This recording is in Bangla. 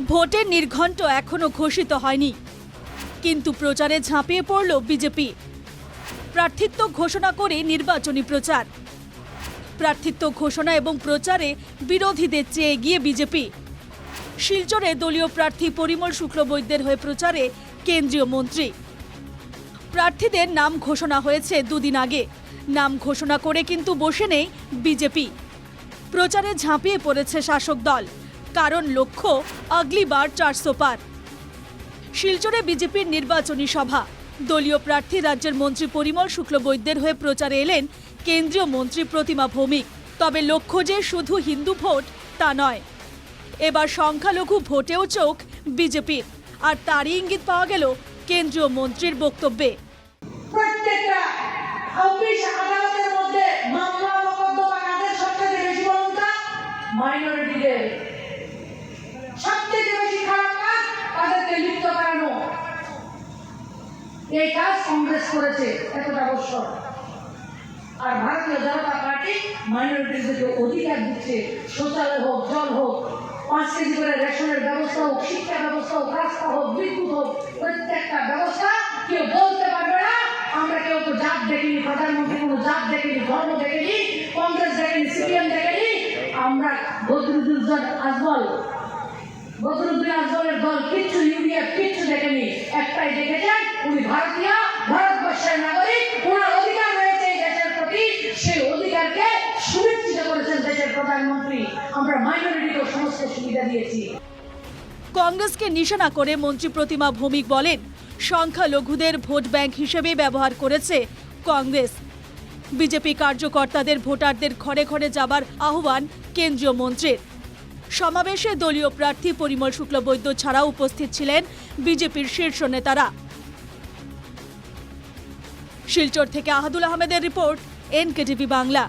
ভোটের নির্ঘণ্ট এখনও ঘোষিত হয়নি। কিন্তু প্রচারে ঝাঁপিয়ে পড়ল বিজেপি। প্রার্থিত্ব ঘোষণা করে নির্বাচনী প্রচার। প্রার্থিত্ব ঘোষণা এবং প্রচারে বিরোধীদের চেয়ে এগিয়ে বিজেপি। শিলচরে দলীয় প্রার্থী পরিমল শুক্লবৈদ্যের হয়ে প্রচারে কেন্দ্রীয় মন্ত্রী। প্রার্থীদের নাম ঘোষণা হয়েছে দুদিন আগে। নাম ঘোষণা করে কিন্তু বসে নেই বিজেপি। প্রচারে ঝাঁপিয়ে পড়েছে শাসক দল। কারণ লক্ষ্য, আগলিবার চারশো পার। শিলচরে বিজেপির নির্বাচনী সভা। দলীয় প্রার্থী রাজ্যের মন্ত্রী পরিমল শুক্লবৈদ্যের হয়ে প্রচারে এলেন কেন্দ্রীয় মন্ত্রী প্রতিমা ভৌমিক। তবে লক্ষ্য যে শুধু হিন্দু ভোট, তা নয়। এবার সংখ্যালঘু ভোটেও চোখ বিজেপির। আর তারই ইঙ্গিত পাওয়া গেল কেন্দ্রীয় মন্ত্রীর বক্তব্যে। মাইনরিটিদের। সবথেকে বেশি খারাপ কাজ তাদেরকে লিপ্ত করানো। এই কাজ কংগ্রেস করেছে এতটা বছর। আর ভারতীয় জনতা পার্টি মাইনরিটিদেরকে অধিকার দিচ্ছে, শৌচালয় হোক, জল হোক, পাঁচ কেজি করে রেশনের ব্যবস্থা হোক, শিক্ষা ব্যবস্থা হোক, রাস্তা হোক, বিদ্যুৎ হোক, প্রত্যেকটা ব্যবস্থা কেউ বলতে পারবে না। আমরা কেউ তো জাত দেখিনি, প্রধানমন্ত্রী কোনো জাত দেখিনি, ধর্ম দেখিনি, কংগ্রেস দেখেনি, সিপিএম দেখেনি। আমরা বদরুদ্দুল আজমল কংগ্রেসকে নিশানা করে মন্ত্রী প্রতিমা ভৌমিক বলেন, সংখ্যালঘুদের ভোট ব্যাংক হিসেবে ব্যবহার করেছে কংগ্রেস। বিজেপি কার্যকর্তাদের ভোটারদের ঘরে ঘরে যাবার আহ্বান কেন্দ্রীয় মন্ত্রীর। সমাবেশে দলীয় প্রার্থী পরিমল শুক্লবৈদ্য ছাড়া উপস্থিত ছিলেন বিজেপির শীর্ষ নেতারা। শিলচর থেকে আহাদুল আহমেদের রিপোর্ট, এনকেটিভি বাংলা।